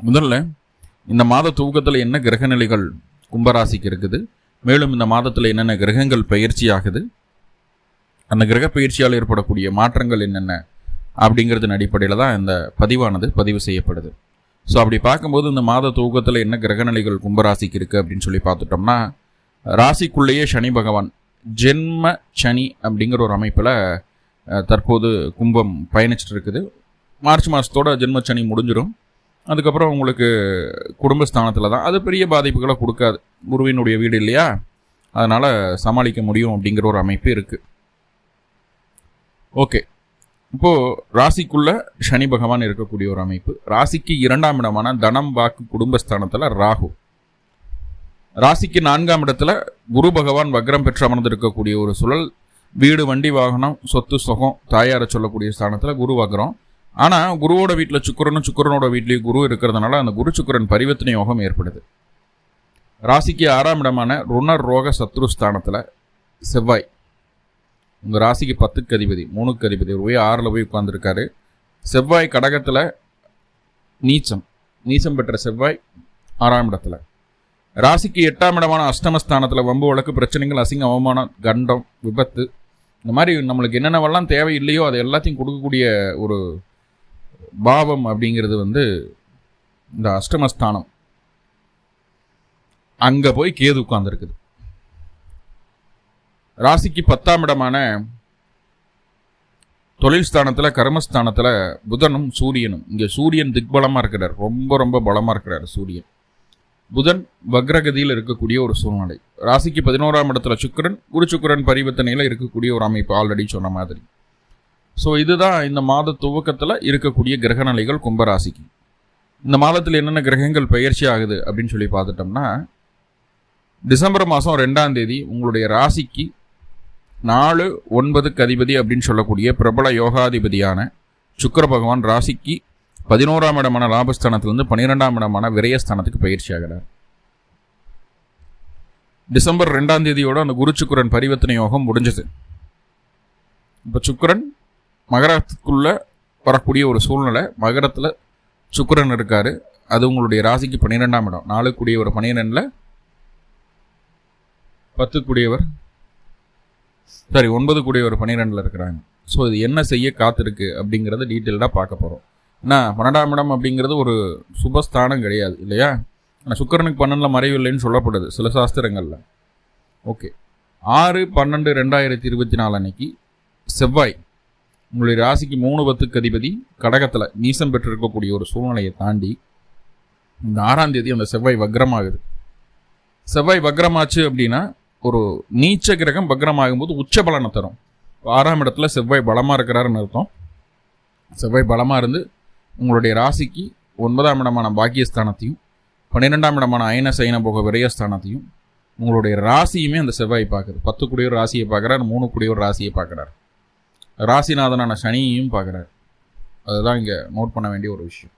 முதல்ல இந்த மாத துவக்கத்தில் என்ன கிரகநிலைகள் கும்பராசிக்கு இருக்குது? மேலும் இந்த மாதத்தில் என்னென்ன கிரகங்கள் பயிற்சி ஆகுது அந்த கிரக பயிற்சியால் ஏற்படக்கூடிய மாற்றங்கள் என்னென்ன? அப்படிங்கிறதன் அடிப்படையில் தான் இந்த பதிவானது பதிவு செய்யப்படுது. ஸோ அப்படி பார்க்கும்போது இந்த மாத துவக்கத்தில் என்ன கிரகநிலைகள் கும்பராசிக்கு இருக்குது அப்படின்னு சொல்லி பார்த்துட்டோம்னா ராசிக்குள்ளேயே சனி பகவான் ஜென்ம சனி அப்படிங்கிற ஒரு அமைப்பில் தற்போது கும்பம் பயணிச்சுட்டு இருக்குது. மார்ச் மாதத்தோட ஜென்ம சனி முடிஞ்சிடும் அதுக்கப்புறம் உங்களுக்கு குடும்பஸ்தானத்தில் தான். அது பெரிய பாதிப்புகளை கொடுக்காது. குருவினுடைய வீடு இல்லையா? அதனால் சமாளிக்க முடியும் அப்படிங்கிற ஒரு அமைப்பு இருக்குது ஓகே. இப்போது ராசிக்குள்ளே சனி பகவான் இருக்கக்கூடிய ஒரு அமைப்பு. ராசிக்கு இரண்டாம் இடமான தனம் வாக்கு குடும்பஸ்தானத்தில் ராகு. ராசிக்கு நான்காம் இடத்துல குரு பகவான் வக்ரம் பெற்று அமர்ந்திருக்கக்கூடிய ஒரு சுழல். வீடு வண்டி வாகனம் சொத்து சுகம் தாயாரை சொல்லக்கூடிய ஸ்தானத்தில் குரு வக்ரம். ஆனால் குருவோட வீட்டில் சுக்கரனும் சுக்கரனோட வீட்லேயும் குரு இருக்கிறதுனால அந்த குரு சுக்கரன் பரிவர்த்தனை யோகம் ஏற்படுது. ராசிக்கு ஆறாம் இடமான ருணர் ரோக சத்ரு ஸ்தானத்தில் செவ்வாய். உங்கள் ராசிக்கு பத்துக்கு அதிபதி மூணுக்கு அதிபதி ஒரு போய் ஆறில் போய் உட்காந்துருக்காரு செவ்வாய் கடகத்தில் நீச்சம் நீச்சம் பெற்ற செவ்வாய் ஆறாம் இடத்துல. ராசிக்கு எட்டாம் இடமான அஷ்டமஸ்தானத்தில் வம்பு வழக்கு பிரச்சனைகள் அசிங்க அவமானம் கண்டம் விபத்து இந்த மாதிரி நம்மளுக்கு என்னென்னவெல்லாம் தேவை இல்லையோ அதை எல்லாத்தையும் கொடுக்கக்கூடிய ஒரு பாவம் அப்படிங்கிறது வந்து இந்த அஷ்டமஸ்தானம். அங்கே போய் கேது உட்கார்ந்துருக்குது. ராசிக்கு பத்தாம் இடமான தொழில் ஸ்தானத்தில் கர்மஸ்தானத்தில் புதனும் சூரியனும். இங்கே சூரியன் திக்பலமாக இருக்கிறார். ரொம்ப ரொம்ப பலமாக இருக்கிறார் சூரியன். புதன் வக்ரகதியில் இருக்கக்கூடிய ஒரு சூழ்நிலை. ராசிக்கு பதினோராம் இடத்துல சுக்கரன் குரு சுக்கரன் பரிவர்த்தனையில் இருக்கக்கூடிய ஒரு அமைப்பு. ஆல்ரெடி சொன்ன மாதிரி. ஸோ இதுதான் இந்த மாத துவக்கத்தில் இருக்கக்கூடிய கிரகநிலைகள் கும்பராசிக்கு. இந்த மாதத்தில் என்னென்ன கிரகங்கள் பயிற்சி ஆகுது அப்படின்னு சொல்லி பார்த்துட்டோம்னா டிசம்பர் மாதம் ரெண்டாம் தேதி உங்களுடைய ராசிக்கு நாலு ஒன்பதுக்கு அதிபதி அப்படின்னு சொல்லக்கூடிய பிரபல யோகாதிபதியான சுக்கர பகவான் ராசிக்கு பதினோராம் இடமான லாபஸ்தானத்திலிருந்து பன்னிரெண்டாம் இடமான விரயஸ்தானத்துக்கு பயிற்சி ஆகிறார். டிசம்பர் ரெண்டாம் தேதியோட அந்த குரு சுக்கரன் பரிவர்த்தனை யோகம் முடிஞ்சது. இப்போ சுக்கரன் மகரத்துக்குள்ள வரக்கூடிய ஒரு சூழ்நிலை. மகரத்தில் சுக்கரன் இருக்காரு. அது உங்களுடைய ராசிக்கு பன்னிரெண்டாம் இடம். நாலு ஒரு பன்னிரெண்டில் பத்து சாரி சரி ஒன்பது கூடியவர் பன்னிரெண்டில் இருக்கிறாங்க. ஸோ இது என்ன செய்ய காத்திருக்கு அப்படிங்கிறத டீட்டெயில்டாக பார்க்க போகிறோம் ஏன்னா பன்னெண்டாம் இடம் அப்படிங்கிறது ஒரு சுபஸ்தானம் கிடையாது இல்லையா? ஆனால் சுக்கரனுக்கு பன்னெண்டில் மறைவில்லைன்னு சொல்லப்படுது சில சாஸ்திரங்களில். ஓகே ஆறு பன்னெண்டு ரெண்டாயிரத்தி இருபத்தி நாலு அன்னைக்கு செவ்வாய் உங்களுடைய ராசிக்கு மூணு பத்துக்கு அதிபதி கடகத்தில் நீசம் பெற்றிருக்கக்கூடிய ஒரு சூழ்நிலையை தாண்டி இந்த ஆறாம் தேதி அந்த செவ்வாய் வக்ரமாகுது. செவ்வாய் வக்ரமாச்சு அப்படின்னா ஒரு நீச்ச கிரகம் வக்ரமாகும்போது உச்ச பலனை தரும். ஆறாம் இடத்துல செவ்வாய் பலமாக இருக்கிறாருன்னு அர்த்தம். செவ்வாய் பலமாக இருந்து உங்களுடைய ராசிக்கு ஒன்பதாம் இடமான பாக்கியஸ்தானத்தையும் பன்னிரெண்டாம் இடமான அயன சைன போக விரயஸ்தானத்தையும் உங்களுடைய ராசியுமே அந்த செவ்வாய் பார்க்குது. பத்து குடியோர் ராசியை பார்க்குறாரு மூணு குடியோர் ராசியை பார்க்குறாரு. ராசிநாதனான சனியையும் பார்க்குறாரு. அதுதான் இங்கே நோட் பண்ண வேண்டிய ஒரு விஷயம்.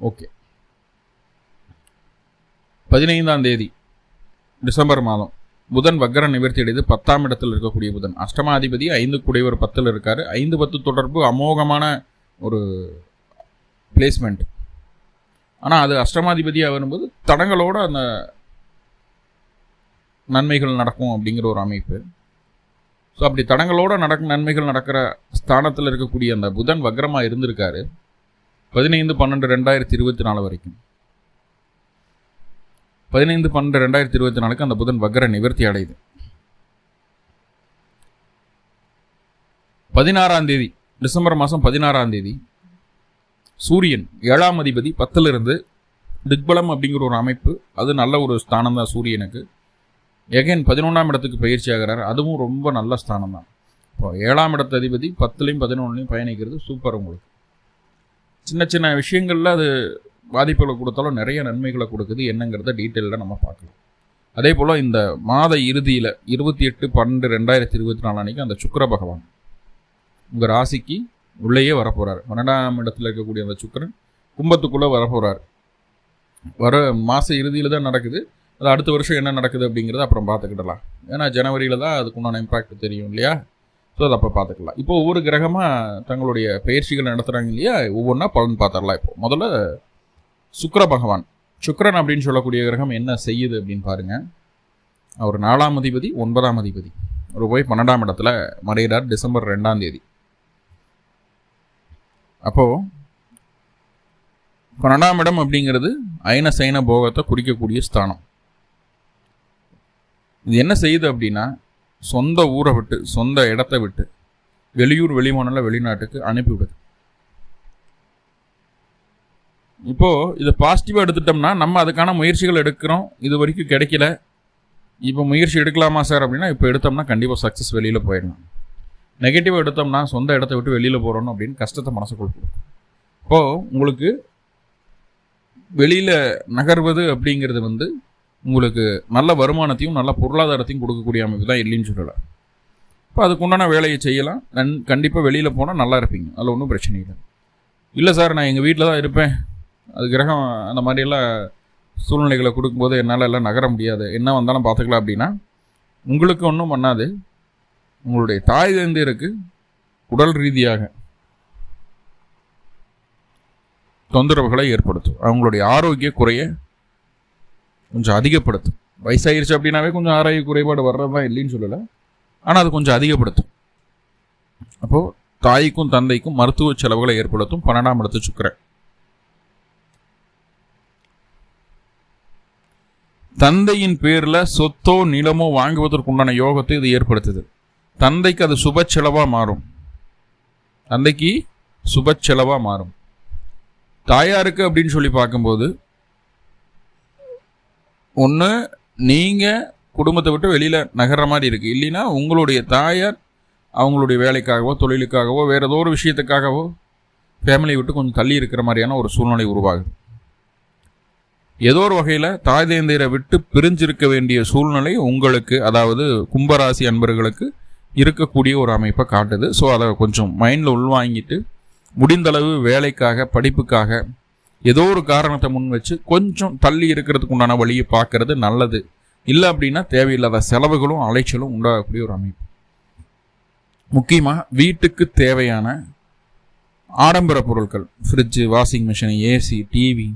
ஓகே பதினைந்தாம் தேதி டிசம்பர் மாதம். புதன் வக்கர நிவர்த்தி அடைந்து பத்தாம் இடத்தில் இருக்கக்கூடிய புதன். அஷ்டமாதிபதி ஐந்து குடைவர் பத்தில் இருக்கார். ஐந்து பத்து தொடர்பு அமோகமான ஒரு பிளேஸ்மெண்ட் ஆனால் அது அஷ்டமாதிபதியாக வரும்போது தடங்களோட அந்த நன்மைகள் நடக்கும் அப்படிங்கிற ஒரு அமைப்பு. ஸோ அப்படி தடங்களோடு நடக்க நன்மைகள் நடக்கிற ஸ்தானத்தில் இருக்கக்கூடிய அந்த புதன் வக்ரமாக இருந்திருக்காரு. பதினைந்து பன்னெண்டு ரெண்டாயிரத்தி இருபத்தி நாலு வரைக்கும். பதினைந்து பன்னெண்டு ரெண்டாயிரத்தி இருபத்தி நாலுக்கு அந்த புதன் வக்ர நிவர்த்தி அடையுது. பதினாறாம் தேதி டிசம்பர் மாதம் பதினாறாம் தேதி சூரியன் ஏழாம் அதிபதி பத்திலிருந்து திக்பலம் அப்படிங்கிற ஒரு அமைப்பு அது நல்ல ஒரு ஸ்தானம் தான் சூரியனுக்கு. எகைன் பதினொன்றாம் இடத்துக்கு பயிற்சி ஆகிறார். அதுவும் ரொம்ப நல்ல ஸ்தானம் தான் இப்போ ஏழாம் இடத்து அதிபதி பத்துலேயும் பதினொன்றுலையும் பயணிக்கிறது சூப்பர் உங்களுக்கு. சின்ன சின்ன விஷயங்களில் அது பாதிப்புகளை கொடுத்தாலும் நிறைய நன்மைகளை கொடுக்குது. என்னங்கிறத டீட்டெயிலில் நம்ம பார்க்கலாம். அதே போல் இந்த மாத இறுதியில் இருபத்தி எட்டு பன்னெண்டு ரெண்டாயிரத்தி இருபத்தி நாலு அன்றைக்கி அந்த சுக்கர பகவான் உங்கள் ராசிக்கு உள்ளேயே வரப்போகிறார் பன்னெண்டாம் இடத்துல இருக்கக்கூடிய அந்த சுக்கரன் கும்பத்துக்குள்ளே வரப்போகிறார் வர மாத இறுதியில் தான் நடக்குது. அது அடுத்த வருஷம் என்ன நடக்குது அப்படிங்கிறத அப்புறம் பார்த்துக்கிடலாம். ஏன்னா ஜனவரியில் தான் அதுக்குண்டான இம்பாக்ட் தெரியும் இல்லையா? ஸோ அதை அப்போ பார்த்துக்கலாம். இப்போ ஒவ்வொரு கிரகமாக தங்களுடைய பயிற்சிகள் நடத்துகிறாங்க இல்லையா? ஒவ்வொன்றா பலன் பார்த்துடலாம் இப்போ. முதல்ல சுக்கர பகவான். சுக்கரன் அப்படின்னு சொல்லக்கூடிய கிரகம் என்ன செய்யுது அப்படின்னு பாருங்கள் அவர் நாலாம் அதிபதி ஒன்பதாம் அதிபதி. அவர் போய் பன்னெண்டாம் இடத்துல மறைகிறார் டிசம்பர் ரெண்டாம் தேதி. அப்போது பன்னெண்டாம் இடம் அப்படிங்கிறது அயன சைன போகத்தை குறிக்கக்கூடிய ஸ்தானம். இது என்ன செய்யுது அப்படின்னா சொந்த ஊரை விட்டு சொந்த இடத்த விட்டு வெளியூர் வெளிமாநில வெளிநாட்டுக்கு அனுப்பிவிடுது இப்போது இதை பாசிட்டிவாக எடுத்துட்டோம்னா நம்ம அதுக்கான முயற்சிகள் எடுக்கிறோம். இது வரைக்கும் கிடைக்கல. இப்போ முயற்சி எடுக்கலாமா சார் அப்படின்னா இப்போ எடுத்தோம்னா கண்டிப்பாக சக்ஸஸ் வெளியில் போயிடலாம். நெகட்டிவாக எடுத்தோம்னா சொந்த இடத்த விட்டு வெளியில் போகிறோம் அப்படின்னு கஷ்டத்தை மனசுக்குள் கொடுக்கும். இப்போது உங்களுக்கு வெளியில் நகர்வது அப்படிங்கிறது வந்து உங்களுக்கு நல்ல வருமானத்தையும் நல்ல பொருளாதாரத்தையும் கொடுக்கக்கூடிய அமைப்பு தான் இல்லைன்னு சொல்லலை. இப்போ அதுக்குண்டான வேலையை செய்யலாம். நன் கண்டிப்பாக வெளியில் போனால் நல்லா இருப்பீங்க. அதில் ஒன்றும் பிரச்சனை இல்லை. இல்லை சார் நான் எங்கள் வீட்டில் தான் இருப்பேன். அது கிரகம் அந்த மாதிரியெல்லாம் சூழ்நிலைகளை கொடுக்கும்போது என்னால் எல்லாம் நகர முடியாது. என்ன வந்தாலும் பார்த்துக்கலாம் அப்படின்னா உங்களுக்கு ஒன்றும் பண்ணாது. உங்களுடைய தாய் தந்தையருக்கு உடல் ரீதியாக தொந்தரவுகளை ஏற்படுத்தும். அவங்களுடைய ஆரோக்கிய குறைய கொஞ்சம் அதிகப்படுத்தும். வயசாயிருச்சு அப்படின்னாவே கொஞ்சம் ஆரோக்கிய குறைபாடு வர்றது இல்லைன்னு சொல்லலை. ஆனால் அது கொஞ்சம் அதிகப்படுத்தும். அப்போது தாய்க்கும் தந்தைக்கும் மருத்துவ செலவுகளை ஏற்படுத்தும். பன்னெண்டாம் இடத்து சுக்கரன். தந்தையின் பேரில் சொத்தோ நிலமோ வாங்குவதற்குண்டான யோகத்தை இது ஏற்படுத்துது. தந்தைக்கு அது சுப செலவாக மாறும். தந்தைக்கு சுப செலவாக மாறும். தாயாருக்கு அப்படின்னு சொல்லி பார்க்கும்போது ஒன்று நீங்கள் குடும்பத்தை விட்டு வெளியில் நகர்ற மாதிரி இருக்குது இல்லைன்னா உங்களுடைய தாயார் அவங்களுடைய வேலைக்காகவோ தொழிலுக்காகவோ வேறு ஏதோ ஒரு விஷயத்துக்காகவோ ஃபேமிலியை விட்டு கொஞ்சம் தள்ளி இருக்கிற மாதிரியான ஒரு சூழ்நிலை உருவாகுது. ஏதோ ஒரு வகையில் தாய் தேந்தியரை விட்டு பிரிஞ்சிருக்க வேண்டிய சூழ்நிலை உங்களுக்கு அதாவது கும்பராசி அன்பர்களுக்கு இருக்கக்கூடிய ஒரு அமைப்பை காட்டுது. ஸோ அதை கொஞ்சம் மைண்டில் உள்வாங்கிட்டு முடிந்தளவு வேலைக்காக படிப்புக்காக ஏதோ ஒரு காரணத்தை முன் வச்சு கொஞ்சம் தள்ளி இருக்கிறதுக்கு உண்டான வழியை பார்க்கறது நல்லது. இல்லை அப்படின்னா தேவையில்லாத செலவுகளும் அலைச்சலும் உண்டாகக்கூடிய ஒரு அமைப்பு. முக்கியமாக வீட்டுக்கு தேவையான ஆடம்பர பொருட்கள் fridge washing machine AC TV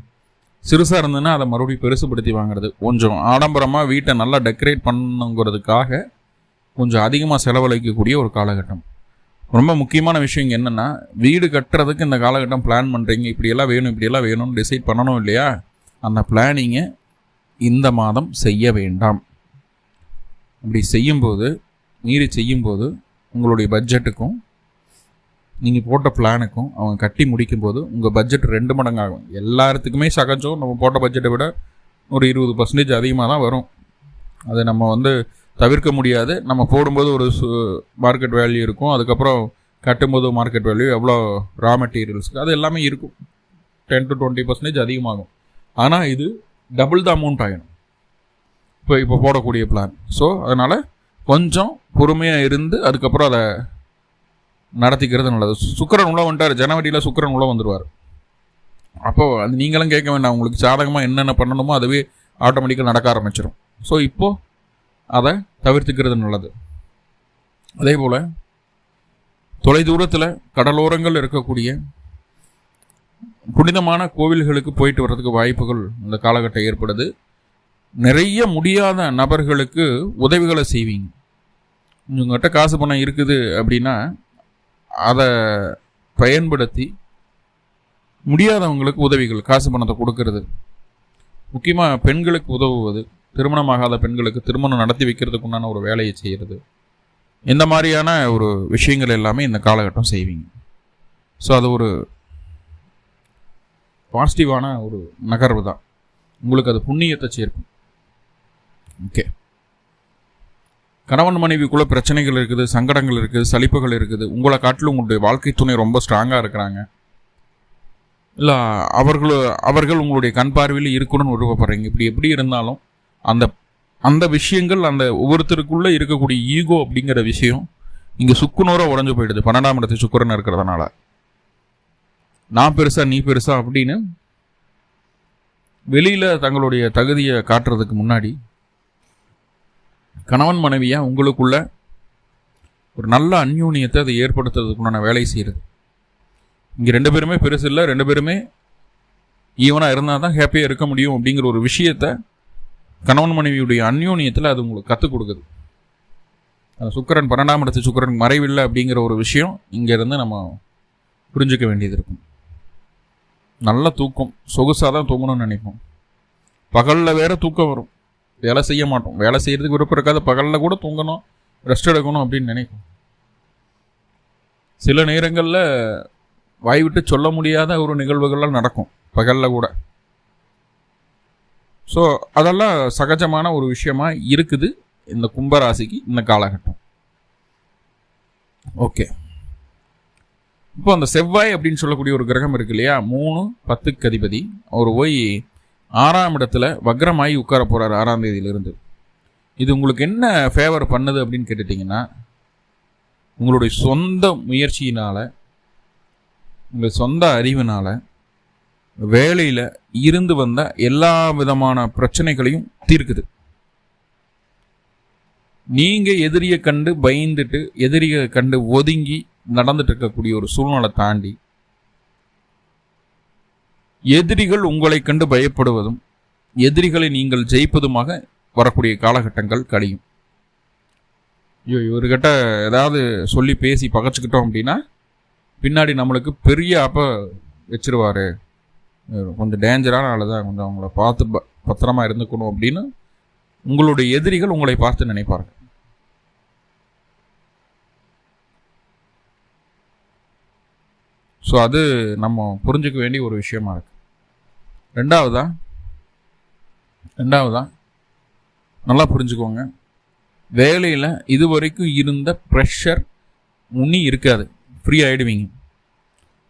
சிறுசாக இருந்ததுன்னா அதை மறுபடியும் பெருசுப்படுத்தி வாங்குறது. கொஞ்சம் ஆடம்பரமாக வீட்டை நல்லா டெக்கரேட் பண்ணுங்கிறதுக்காக கொஞ்சம் அதிகமாக செலவழிக்கக்கூடிய ஒரு காலகட்டம். ரொம்ப முக்கியமான விஷயம் என்னென்னா வீடு கட்டுறதுக்கு இந்த காலகட்டம் பிளான் பண்ணுறீங்க இப்படியெல்லாம் வேணும் இப்படியெல்லாம் வேணும்னு டிசைட் பண்ணணும் இல்லையா? அந்த பிளானிங்கை இந்த மாதம் செய்ய வேண்டாம். அப்படி செய்யும்போது மீறி செய்யும்போது உங்களுடைய பட்ஜெட்டுக்கும் நீங்கள் போட்ட பிளானுக்கும் அவங்க கட்டி முடிக்கும்போது உங்கள் பட்ஜெட் ரெண்டு மடங்காகும். எல்லாத்துக்குமே சகஜம். நம்ம போட்ட பட்ஜெட்டை விட ஒரு இருபது பர்சன்டேஜ் அதிகமாக தான் வரும். அதை நம்ம வந்து தவிர்க்க முடியாது. நம்ம போடும்போது ஒரு மார்க்கெட் வேல்யூ இருக்கும். அதுக்கப்புறம் கட்டும்போது மார்க்கெட் வேல்யூ எவ்வளோ ரா மெட்டீரியல்ஸ்க்கு அது எல்லாமே இருக்கும். டென் டு டுவெண்ட்டி பர்சன்டேஜ் அதிகமாகும். ஆனால் இது டபுள் த அமௌண்ட் ஆகிடும் இப்போ இப்போ போடக்கூடிய பிளான் ஸோ அதனால் கொஞ்சம் பொறுமையாக இருந்து அதுக்கப்புறம் அதை நடத்திக்கிறது நல்லது. சுக்கரன் உள்ள வந்துட்டார். ஜனவரியில் சுக்கரன் உள்ள வந்துடுவார் அப்போது அது நீங்களும் கேட்க வேண்டாம். உங்களுக்கு சாதகமாக என்னென்ன பண்ணணுமோ அதுவே ஆட்டோமேட்டிக்காக நடக்க ஆரம்பிச்சிடும் ஸோ இப்போது அதை தவிர்த்துக்கிறது நல்லது அதே போல் தொலைதூரத்தில் கடலோரங்கள் இருக்கக்கூடிய புனிதமான கோவில்களுக்கு போயிட்டு வர்றதுக்கு வாய்ப்புகள் இந்த காலகட்டம் ஏற்படுது. நிறைய முடியாத நபர்களுக்கு உதவிகளை செய்வீங்க. உங்கள்கிட்ட காசு பணம் இருக்குது அப்படின்னா அதை பயன்படுத்தி முடியாதவங்களுக்கு உதவிகள் காசு பணத்தை கொடுக்கறது. முக்கியமாக பெண்களுக்கு உதவுவது. திருமணமாகாத பெண்களுக்கு திருமணம் நடத்தி வைக்கிறதுக்கு உண்டான ஒரு வேலையை செய்கிறது இந்த மாதிரியான ஒரு விஷயங்கள் எல்லாமே இந்த காலகட்டம் செய்வீங்க. ஸோ அது ஒரு பாசிட்டிவான ஒரு நகர்வு தான். உங்களுக்கு அது புண்ணியத்தை சேர்க்கும். ஓகே கணவன் மனைவிக்குள்ளே பிரச்சனைகள் இருக்குது சங்கடங்கள் இருக்குது சலிப்புகள் இருக்குது. உங்களை காட்டிலும் உங்களுடைய வாழ்க்கை துணை ரொம்ப ஸ்ட்ராங்காக இருக்கிறாங்க. இல்லை அவர்கள் அவர்கள் உங்களுடைய கண் பார்வையில் இருக்கணும்னு விருப்பப்படுறீங்க. இப்படி எப்படி இருந்தாலும் அந்த அந்த விஷயங்கள் அந்த ஒவ்வொருத்தருக்குள்ளே இருக்கக்கூடிய ஈகோ அப்படிங்கிற விஷயம் இங்கே சுக்குநூறாக உடஞ்சு போயிடுது. பன்னெண்டாம் இடத்து சுக்கரன் இருக்கிறதுனால. நான் பெருசா நீ பெருசா அப்படின்னு வெளியில் தங்களுடைய தகுதியை காட்டுறதுக்கு முன்னாடி கணவன் மனைவியாக உங்களுக்குள்ள ஒரு நல்ல அந்யூன்யத்தை அதை ஏற்படுத்துறதுக்குண்டான வேலை செய்கிறது இங்கே ரெண்டு பேருமே பெருசு இல்லை ரெண்டு பேருமே ஈவனாக இருந்தால் தான் ஹாப்பியாக இருக்க முடியும் அப்படிங்கிற ஒரு விஷயத்த கணவன் மனைவியுடைய அந்யோன்யத்தில் அது உங்களுக்கு கற்றுக் கொடுக்குது. சுக்கரன் பன்னெண்டாம் இடத்து சுக்கரன் மறைவில்லை அப்படிங்கிற ஒரு விஷயம் இங்கேருந்து நம்ம புரிஞ்சுக்க வேண்டியது இருக்கும். நல்ல தூக்கம். சொகுசாக தான் தூங்கணும்னு நினைப்போம். பகலில் வேற தூக்கம் வரும். வேலை செய்ய மாட்டோம். வேலை செய்கிறதுக்கு விருப்பம் இருக்காது. பகலில் கூட தூங்கணும் ரெஸ்ட் எடுக்கணும் அப்படின்னு நினைக்கும் சில நேரங்களில் வாய் விட்டு சொல்ல முடியாத ஒரு நிகழ்வுகள்லாம் நடக்கும். பகலில் கூட. ஸோ அதெல்லாம் சகஜமான ஒரு விஷயமா இருக்குது இந்த கும்பராசிக்கு இந்த காலகட்டம். ஓகே இப்போ அந்த செவ்வாய் அப்படின்னு சொல்லக்கூடிய ஒரு கிரகம் இருக்கு இல்லையா? மூணு பத்துக்கு அதிபதி. அவர் போய் ஆறாம் இடத்துல வக்ரமாயி உட்கார போகிறார் ஆறாம் தேதியிலிருந்து. இது உங்களுக்கு என்ன ஃபேவர் பண்ணுது அப்படின்னு கேட்டுட்டிங்கன்னா உங்களுடைய சொந்த முயற்சியினால் உங்கள் சொந்த அறிவினால் வேலையில் இருந்து வந்த எல்லா விதமான பிரச்சனைகளையும் தீர்க்குது. நீங்கள் எதிரியை கண்டு பயந்துட்டு எதிரியை கண்டு ஒதுங்கி நடந்துட்டு இருக்கக்கூடிய ஒரு சூழ்நிலை தாண்டி எதிரிகள் உங்களை கண்டு பயப்படுவதும் எதிரிகளை நீங்கள் ஜெயிப்பதுமாக வரக்கூடிய காலகட்டங்கள் கழியும். ஐயோ இவர்கிட்ட ஏதாவது சொல்லி பேசி பகச்சுக்கிட்டோம் அப்படின்னா பின்னாடி நம்மளுக்கு பெரிய அப்போ வச்சிருவாரு. கொஞ்சம் டேஞ்சரான ஆள் தான் கொஞ்சம் அவங்கள பார்த்து ப பத்திரமா இருந்துக்கணும் அப்படின்னு உங்களுடைய எதிரிகள் உங்களை பார்த்து நினைப்பார்கள். ஸோ அது நம்ம புரிஞ்சுக்க வேண்டிய ஒரு விஷயமா இருக்கு. ரெண்டாவதா? ரெண்டாவதா? நல்லா புரிஞ்சுக்கோங்க. வேலையில் இது வரைக்கும் இருந்த ப்ரெஷர் உன்னி இருக்காது. ஃப்ரீ ஆகிடுவீங்க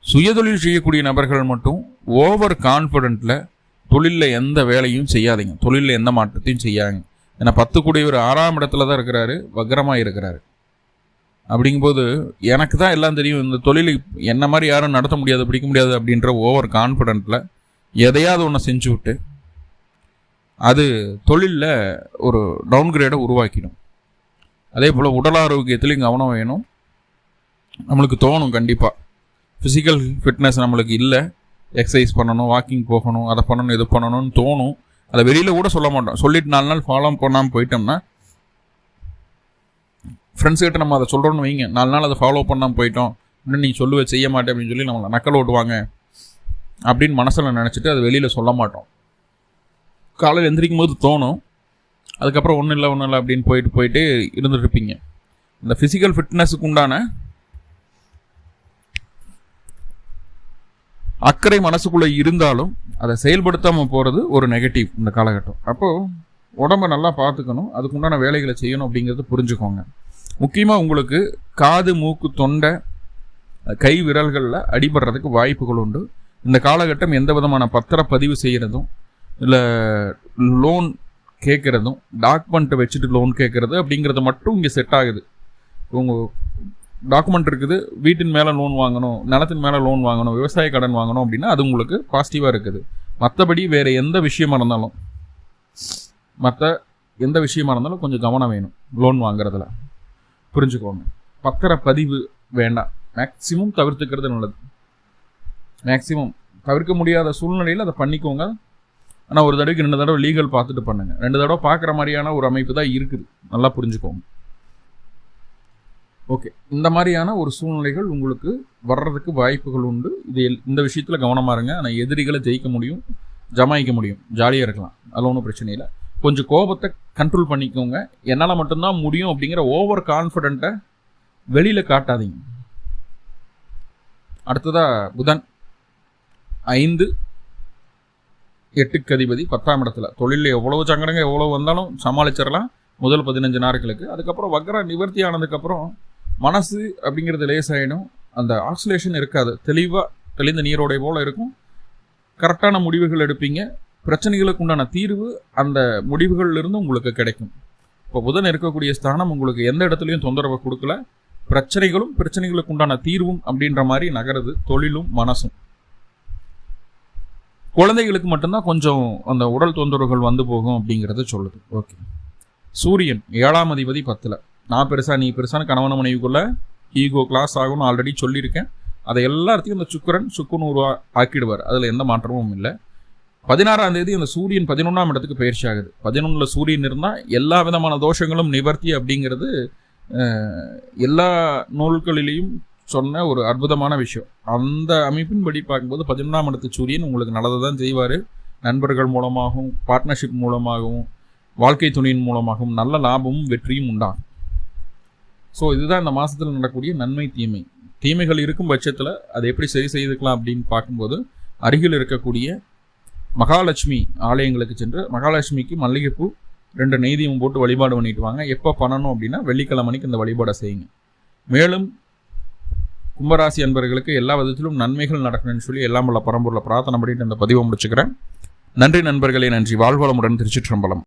சுயதொழில் செய்யக்கூடிய நபர்கள் மட்டும் ஓவர் கான்ஃபிடென்ட்டில் தொழிலில் எந்த வேலையும் செய்யாதீங்க. தொழிலில் எந்த மாற்றத்தையும் செய்யாங்க ஏன்னா பத்து கூடியவர் ஆறாம் இடத்துல தான் இருக்கிறாரு வக்ரமாக இருக்கிறாரு. அப்படிங்கும்போது எனக்கு தான் எல்லாம் தெரியும் இந்த தொழில் என்ன மாதிரி யாரும் நடத்த முடியாது பிடிக்க முடியாது அப்படின்ற ஓவர் கான்ஃபிடென்ட்டில் எதையாவது ஒன்று செஞ்சு விட்டு அது தொழிலில் ஒரு டவுன்கிரேடை உருவாக்கிடும். அதே போல் உடல் ஆரோக்கியத்துலேயும் கவனம் வேணும். நம்மளுக்கு தோணும் கண்டிப்பாக ஃபிசிக்கல் ஃபிட்னஸ் நம்மளுக்கு இல்லை. எக்ஸசைஸ் பண்ணணும் வாக்கிங் போகணும் அதை பண்ணணும் இது பண்ணணும்னு தோணும். அதை வெளியில் கூட சொல்ல மாட்டோம். சொல்லிட்டு நாலு நாள் ஃபாலோ பண்ணாமல் போயிட்டோம்னா ஃப்ரெண்ட்ஸ் கிட்ட நம்ம அதை சொல்கிறோன்னு வைங்க. நாலு நாள் அதை ஃபாலோ பண்ணாமல் போயிட்டோம். இன்னும் நீங்கள் சொல்லுவ செய்ய மாட்டேன் அப்படின்னு சொல்லி நம்மளை நக்கல் ஓட்டுவாங்க. அப்படின்னு மனசில் நினச்சிட்டு அதை வெளியில் சொல்ல மாட்டோம். காலையில் எந்திரிக்கும் போது தோணும். அதுக்கப்புறம் ஒன்றும் இல்லை ஒன்றும் இல்லை அப்படின்னு போயிட்டு போயிட்டு இருந்துட்டு இருப்பீங்க. இந்த ஃபிசிக்கல் ஃபிட்னஸுக்கு உண்டான அக்கறை மனசுக்குள்ளே இருந்தாலும் அதை செயல்படுத்தாமல் போகிறது ஒரு நெகட்டிவ் இந்த காலகட்டம். அப்போது உடம்ப நல்லா பார்த்துக்கணும். அதுக்குண்டான வேலைகளை செய்யணும் அப்படிங்கிறத புரிஞ்சுக்கோங்க. முக்கியமாக உங்களுக்கு காது மூக்கு தொண்டை கை விரல்களில் அடிபடுறதுக்கு வாய்ப்புகள் உண்டு. இந்த காலகட்டம் எந்த விதமான பத்திரப்பதிவு செய்கிறதும் இல்லை லோன் கேட்குறதும் டாக்குமெண்ட்டை வச்சுட்டு லோன் கேட்குறது அப்படிங்கிறது மட்டும் இங்கே செட் ஆகுது. உங்கள் டாக்குமெண்ட் இருக்குது வீட்டின் மேலே லோன் வாங்கணும் நிலத்தின் மேலே லோன் வாங்கணும் விவசாய கடன் வாங்கணும் அப்படின்னா அது உங்களுக்கு பாசிட்டிவாக இருக்குது. மற்றபடி வேறு எந்த விஷயமா இருந்தாலும் மற்ற எந்த விஷயமா இருந்தாலும் கொஞ்சம் கவனம் வேணும் லோன் வாங்குறதுல. புரிஞ்சுக்கோங்க. பத்திர பதிவு வேண்டாம். மேக்சிமம் தவிர்த்துக்கிறது நல்லது. மேக்சிமம் தவிர்க்க முடியாத சூழ்நிலையில் அதை பண்ணிக்கோங்க. ஆனால் ஒரு தடவைக்கு ரெண்டு தடவை லீகல் பார்த்துட்டு பண்ணுங்கள் ரெண்டு தடவை பார்க்குற மாதிரியான ஒரு அமைப்பு தான் இருக்குது. நல்லா புரிஞ்சுக்கோங்க. ஓகே. இந்த மாதிரியான ஒரு சூழ்நிலைகள் உங்களுக்கு வர்றதுக்கு வாய்ப்புகள் உண்டு. இது இந்த விஷயத்தில் கவனமாக இருங்க. ஆனால் எதிரிகளை ஜெயிக்க முடியும் ஜமாயிக்க முடியும். ஜாலியாக இருக்கலாம். அதில் ஒன்றும் பிரச்சனை இல்லை. கொஞ்சம் கோபத்தை கண்ட்ரோல் பண்ணிக்கோங்க. என்னால் மட்டும்தான் முடியும் அப்படிங்கிற ஓவர் கான்ஃபிடென்ட்டை வெளியில் காட்டாதீங்க. அடுத்ததாக புதன். ஐந்து எட்டுக்கு அதிபதி பத்தாம் இடத்துல. தொழிலில் எவ்வளோ சங்கடங்கள் எவ்வளோ வந்தாலும் சமாளிச்சிடலாம் முதல் பதினஞ்சு நாட்களுக்கு. அதுக்கப்புறம் வக்கர நிவர்த்தி ஆனதுக்கப்புறம் மனசு அப்படிங்கிறது லேசாயிடும் அந்த ஆக்சிலேஷன் இருக்காது. தெளிவாக தெளிந்த நீரோடைய போல் இருக்கும். கரெக்டான முடிவுகள் எடுப்பீங்க. பிரச்சனைகளுக்கு உண்டான தீர்வு அந்த முடிவுகள்லேருந்து உங்களுக்கு கிடைக்கும். இப்போ புதன் இருக்கக்கூடிய ஸ்தானம் உங்களுக்கு எந்த இடத்துலையும் தொந்தரவை கொடுக்கல. பிரச்சனைகளும் பிரச்சனைகளுக்கு உண்டான தீர்வும் அப்படின்ற மாதிரி நகருது. தொழிலும் மனசும். குழந்தைகளுக்கு மட்டும்தான் கொஞ்சம் அந்த உடல் தொந்தரவுகள் வந்து போகும் அப்படிங்கிறத சொல்லுது. ஓகே. சூரியன் ஏழாம் அதிபதி பத்தில். நான் பெருசாக நீ பெருசான கணவன மனைவிக்குள்ள ஈகோ கிளாஸ் ஆகும்னு ஆல்ரெடி சொல்லியிருக்கேன். அதை எல்லாத்தையும் இந்த சுக்கிரன் சுக்குன் உருவா ஆக்கிடுவார். அதில் எந்த மாற்றமும் இல்லை. பதினாறாம் தேதி அந்த சூரியன் பதினொன்றாம் இடத்துக்கு பயிற்சி ஆகுது. பதினொன்றில் சூரியன் இருந்தால் எல்லா விதமான தோஷங்களும் நிவர்த்தி அப்படிங்கிறது எல்லா நூல்களிலையும் சொன்ன ஒரு அற்புதமான விஷயம். அந்த அமைப்பின்படி பார்க்கும்போது பதினொன்றாம் இடத்து சூரியன் உங்களுக்கு நல்லதை தான் செய்வார். நண்பர்கள் மூலமாகவும் பார்ட்னர்ஷிப் மூலமாகவும் வாழ்க்கை துணையின் மூலமாகவும் நல்ல லாபமும் வெற்றியும் உண்டாகும். ஸோ இதுதான் இந்த மாதத்தில் நடக்கக்கூடிய நன்மை தீமை. தீமைகள் இருக்கும் பட்சத்தில் அதை எப்படி சரி செய்துக்கலாம் அப்படின்னு பார்க்கும்போது அருகில் இருக்கக்கூடிய மகாலட்சுமி ஆலயங்களுக்கு சென்று மகாலட்சுமிக்கு மல்லிகைப்பூ ரெண்டு நெய்தியம் போட்டு வழிபாடு பண்ணிட்டு வாங்க. எப்போ பண்ணணும் அப்படின்னா வெள்ளிக்கிழமைக்கு இந்த வழிபாடை செய்யுங்க. மேலும் கும்பராசி அன்பர்களுக்கு எல்லா விதத்திலும் நன்மைகள் நடக்கணும்னு சொல்லி எல்லாம் உள்ள பரம்பூரில் பிரார்த்தனை பண்ணிட்டு இந்த பதிவை முடிச்சுக்கிறேன். நன்றி நண்பர்களே நன்றி. வாழ்வளமுடன் திருச்சிற்றம்பலம்.